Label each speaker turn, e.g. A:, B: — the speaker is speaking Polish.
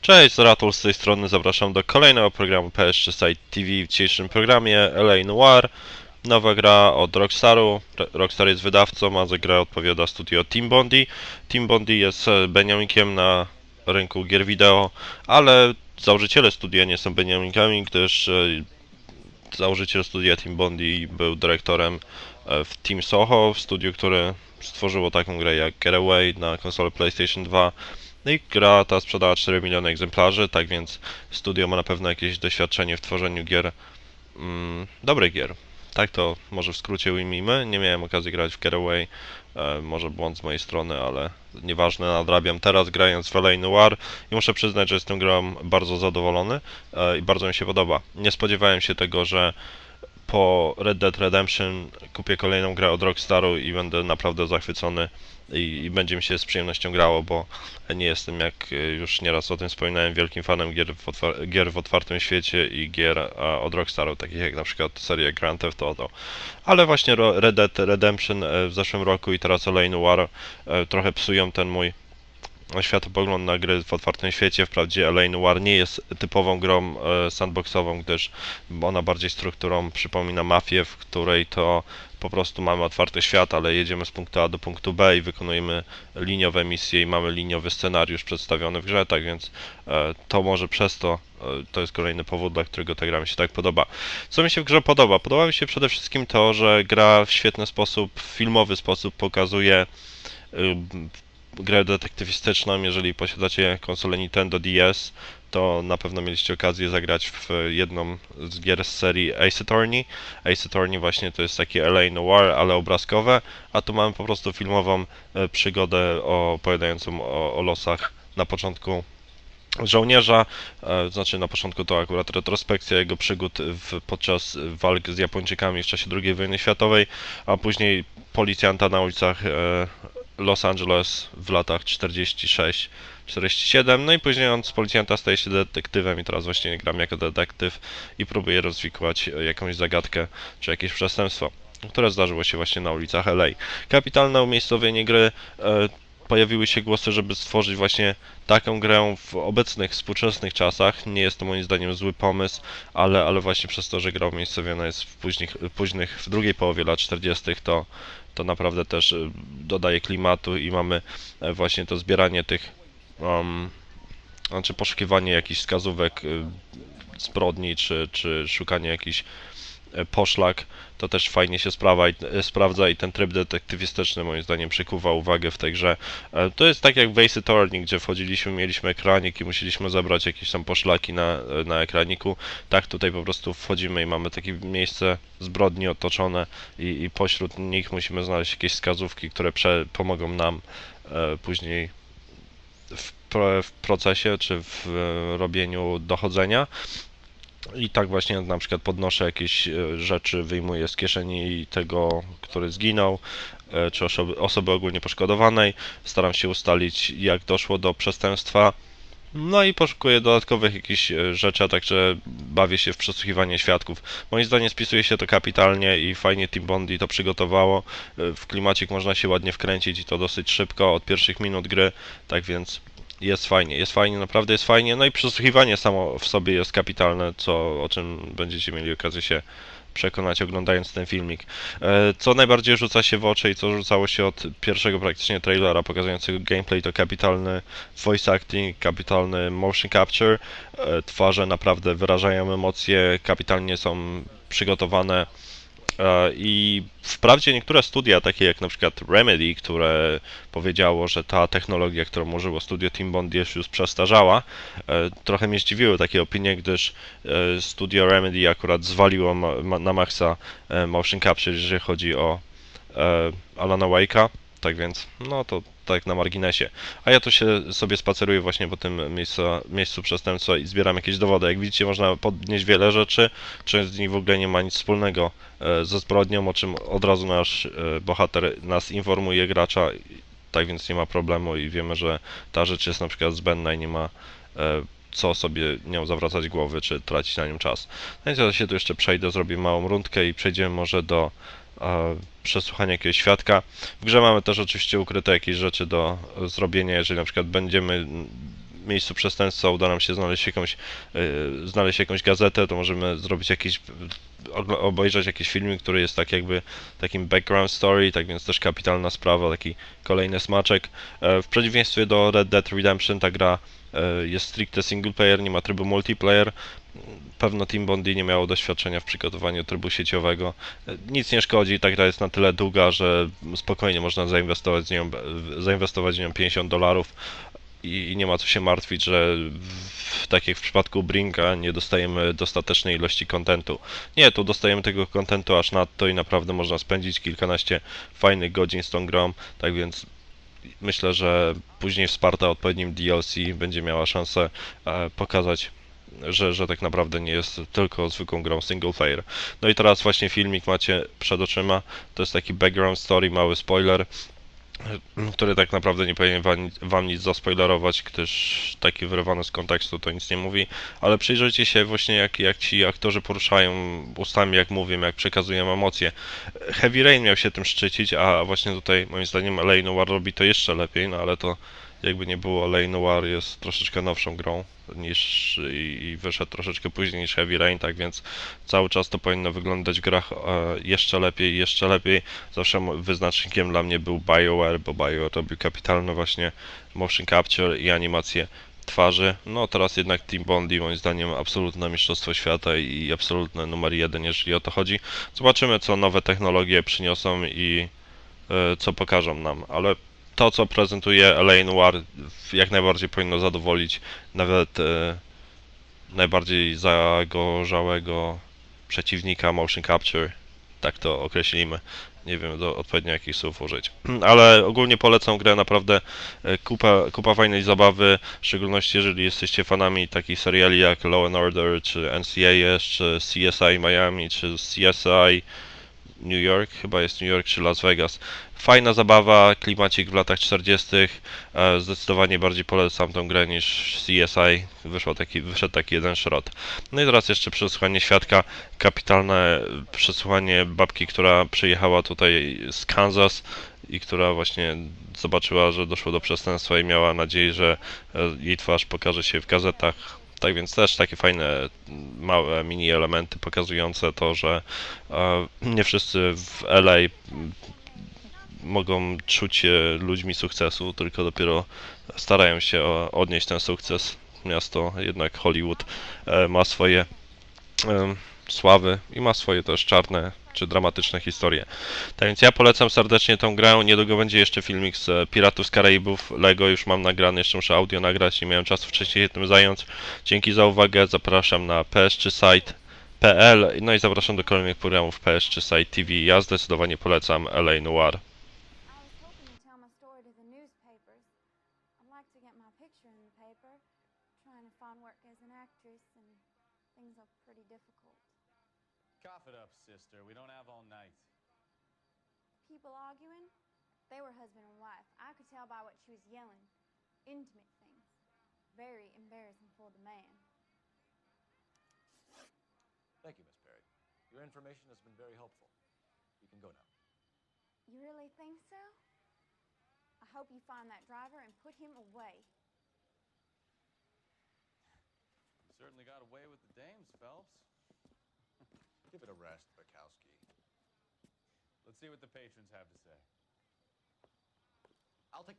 A: Cześć, Ratul z tej strony, zapraszam do kolejnego programu PS3 Site TV. W dzisiejszym programie LA Noir, nowa gra od Rockstaru. Ro- Rockstar jest wydawcą, a za grę odpowiada studio Team Bondi. Team Bondi jest e, Beniamikiem na rynku gier wideo, ale założyciele studia nie są Beniamikami, gdyż e, założyciel studia Team Bondi był dyrektorem e, w Team Soho, w studiu, które stworzyło taką grę jak Getaway na konsolę PlayStation 2. No i gra ta sprzedała 4 miliony egzemplarzy, tak więc studio ma na pewno jakieś doświadczenie w tworzeniu gier, mm, dobrych gier. Tak to może w skrócie ujmijmy. Nie miałem okazji grać w Getaway, e, może błąd z mojej strony, ale nieważne, nadrabiam teraz grając w LA Noir i muszę przyznać, że jestem grą bardzo zadowolony e, i bardzo mi się podoba. Nie spodziewałem się tego, że po Red Dead Redemption kupię kolejną grę od Rockstaru i będę naprawdę zachwycony i, i będzie mi się z przyjemnością grało, bo nie jestem, jak y, już nieraz o tym wspominałem, wielkim fanem gier w, otwar- gier w otwartym świecie i gier a, od Rockstaru, takich jak na przykład seria Grand Theft Auto. Ale właśnie Red Dead Redemption e, w zeszłym roku i teraz Olay Noir e, trochę psują ten mój światopogląd na gry w otwartym świecie. Wprawdzie LA Noir nie jest typową grą e, sandboxową, gdyż ona bardziej strukturą przypomina mafię, w której to po prostu mamy otwarty świat, ale jedziemy z punktu A do punktu B i wykonujemy liniowe misje i mamy liniowy scenariusz przedstawiony w grze, tak więc e, to może przez to, e, to jest kolejny powód, dla którego ta gra mi się tak podoba. Co mi się w grze podoba? Podoba mi się przede wszystkim to, że gra w świetny sposób, w filmowy sposób pokazuje y, grę detektywistyczną, jeżeli posiadacie konsolę Nintendo DS, to na pewno mieliście okazję zagrać w jedną z gier z serii Ace Attorney. Ace Attorney właśnie to jest takie LA Noir, ale obrazkowe, a tu mamy po prostu filmową e, przygodę opowiadającą o, o losach na początku żołnierza, e, znaczy na początku to akurat retrospekcja jego przygód w, podczas walk z Japończykami w czasie II wojny światowej, a później policjanta na ulicach e, Los Angeles w latach 46-47, no i później on z policjanta staje się detektywem i teraz właśnie gram jako detektyw i próbuje rozwikłać e, jakąś zagadkę czy jakieś przestępstwo, które zdarzyło się właśnie na ulicach LA. Kapitalne umiejscowienie gry, e, pojawiły się głosy, żeby stworzyć właśnie taką grę w obecnych, współczesnych czasach. Nie jest to moim zdaniem zły pomysł, ale, ale właśnie przez to, że gra umiejscowiona jest w późnych, późnych, w drugiej połowie lat 40., to, to naprawdę też y, dodaje klimatu i mamy e, właśnie to zbieranie tych, um, znaczy poszukiwanie jakichś wskazówek y, zbrodni, czy, czy szukanie jakichś poszlak, to też fajnie się sprawa e, sprawdza i ten tryb detektywistyczny moim zdaniem przykuwa uwagę w tej grze. E, To jest tak jak w Ace Attorney, gdzie wchodziliśmy, mieliśmy ekranik i musieliśmy zebrać jakieś tam poszlaki na, e, na ekraniku. Tak tutaj po prostu wchodzimy i mamy takie miejsce zbrodni otoczone i, i pośród nich musimy znaleźć jakieś wskazówki, które prze, pomogą nam e, później w, w procesie czy w e, robieniu dochodzenia. I tak właśnie na przykład podnoszę jakieś e, rzeczy, wyjmuję z kieszeni tego, który zginął, e, czy osoby, osoby ogólnie poszkodowanej. Staram się ustalić, jak doszło do przestępstwa. No i poszukuję dodatkowych jakichś e, rzeczy, a także bawię się w przesłuchiwanie świadków. Moim zdaniem spisuje się to kapitalnie i fajnie Team Bondi to przygotowało. W klimacik można się ładnie wkręcić i to dosyć szybko, od pierwszych minut gry, tak więc jest fajnie, jest fajnie, naprawdę jest fajnie. No i przesłuchiwanie samo w sobie jest kapitalne, co, o czym będziecie mieli okazję się przekonać oglądając ten filmik. E, Co najbardziej rzuca się w oczy i co rzucało się od pierwszego praktycznie trailera pokazującego gameplay to kapitalny voice acting, kapitalny motion capture. E, Twarze naprawdę wyrażają emocje, kapitalnie są przygotowane. E, I wprawdzie niektóre studia, takie jak na przykład Remedy, które powiedziało, że ta technologia, którą użyło studio Team Bond jest już przestarzała, e, trochę mnie zdziwiły takie opinie, gdyż e, studio Remedy akurat zwaliło na maksa motion capture, jeżeli chodzi o Alana Wake'a, tak więc no to tak na marginesie. A ja tu się sobie spaceruję właśnie po tym miejscu, miejscu przestępstwa i zbieram jakieś dowody. Jak widzicie, można podnieść wiele rzeczy, część z nich w ogóle nie ma nic wspólnego e, ze zbrodnią, o czym od razu nasz e, bohater nas informuje gracza, tak więc nie ma problemu i wiemy, że ta rzecz jest na przykład zbędna i nie ma e, co sobie nią zawracać głowy, czy tracić na nią czas. No więc ja się tu jeszcze przejdę, zrobię małą rundkę i przejdziemy może do e, przesłuchania jakiegoś świadka. W grze mamy też oczywiście ukryte jakieś rzeczy do zrobienia, jeżeli na przykład będziemy miejscu przestępstwa uda nam się znaleźć jakąś, y, znaleźć jakąś gazetę, to możemy zrobić jakiś, obejrzeć jakiś filmik, który jest tak jakby takim background story, tak więc też kapitalna sprawa, taki kolejny smaczek. E, W przeciwieństwie do Red Dead Redemption ta gra e, jest stricte single player, nie ma trybu multiplayer. Pewno Team Bondi nie miało doświadczenia w przygotowaniu trybu sieciowego. Nic nie szkodzi, ta gra jest na tyle długa, że spokojnie można zainwestować z nią, zainwestować w nią 50 dolarów i nie ma co się martwić, że w, tak jak w przypadku Brinka nie dostajemy dostatecznej ilości kontentu. Nie, tu dostajemy tego kontentu aż nadto i naprawdę można spędzić kilkanaście fajnych godzin z tą grą, tak więc myślę, że później wsparta odpowiednim DLC będzie miała szansę e, pokazać że, że tak naprawdę nie jest tylko zwykłą grą single player. No i teraz właśnie filmik macie przed oczyma. To jest taki background story, mały spoiler, który tak naprawdę nie powinien wam, wam nic zaspoilerować, gdyż taki wyrwany z kontekstu to nic nie mówi, ale przyjrzyjcie się właśnie jak, jak ci aktorzy poruszają ustami, jak mówią, jak przekazują emocje. Heavy Rain miał się tym szczycić, a właśnie tutaj moim zdaniem L.A. Noir robi to jeszcze lepiej, no ale to jakby nie było, L.A. Noir jest troszeczkę nowszą grą niż i, i wyszedł troszeczkę później niż Heavy Rain, tak więc cały czas to powinno wyglądać w grach e, jeszcze lepiej, jeszcze lepiej. Zawsze wyznacznikiem dla mnie był BioWare, bo BioWare robił kapitalne właśnie motion capture i animacje twarzy. No teraz jednak Team Bondi moim zdaniem absolutne mistrzostwo świata i absolutne numer jeden, jeżeli o to chodzi. Zobaczymy co nowe technologie przyniosą i e, co pokażą nam, ale to co prezentuje LA Noir jak najbardziej powinno zadowolić nawet e, najbardziej zagorzałego przeciwnika motion capture, tak to określimy. Nie wiem do odpowiednio jakich słów użyć. Ale ogólnie polecam grę, naprawdę e, kupa, kupa fajnej zabawy, w szczególności jeżeli jesteście fanami takich seriali jak Law and Order, czy NCIS, czy CSI Miami, czy CSI New York, chyba jest New York czy Las Vegas. Fajna zabawa, klimacik w latach 40. E, Zdecydowanie bardziej polecam tą grę niż CSI. Wyszło taki, wyszedł taki jeden szrot. No i teraz jeszcze przesłuchanie świadka. Kapitalne przesłuchanie babki, która przyjechała tutaj z Kansas i która właśnie zobaczyła, że doszło do przestępstwa i miała nadzieję, że e, jej twarz pokaże się w gazetach. Tak więc też takie fajne, małe mini elementy pokazujące to, że e, nie wszyscy w LA mogą czuć się ludźmi sukcesu, tylko dopiero starają się odnieść ten sukces. Miasto, jednak Hollywood, e, ma swoje sławy i ma swoje też czarne czy dramatyczne historie. Tak więc ja polecam serdecznie tą grę. Niedługo będzie jeszcze filmik z e, Piratów z Karaibów. Lego już mam nagrany, jeszcze muszę audio nagrać, nie miałem czasu wcześniej się tym zająć. Dzięki za uwagę, zapraszam na ps3site.pl no i zapraszam do kolejnych programów PS3 Site TV. Ja zdecydowanie polecam LA Noir.
B: People arguing? They were husband and wife. I could tell by what she was yelling. Intimate things. Very embarrassing for the man.
C: Thank you, Miss Perry. Your information has been very helpful. You can go now.
B: You really think so? I hope you find that driver and put him away.
D: You certainly got away with the dames, Phelps.
C: Give it a rest, Bukowski.
D: Let's see what the patrons have to say.
C: I'll take the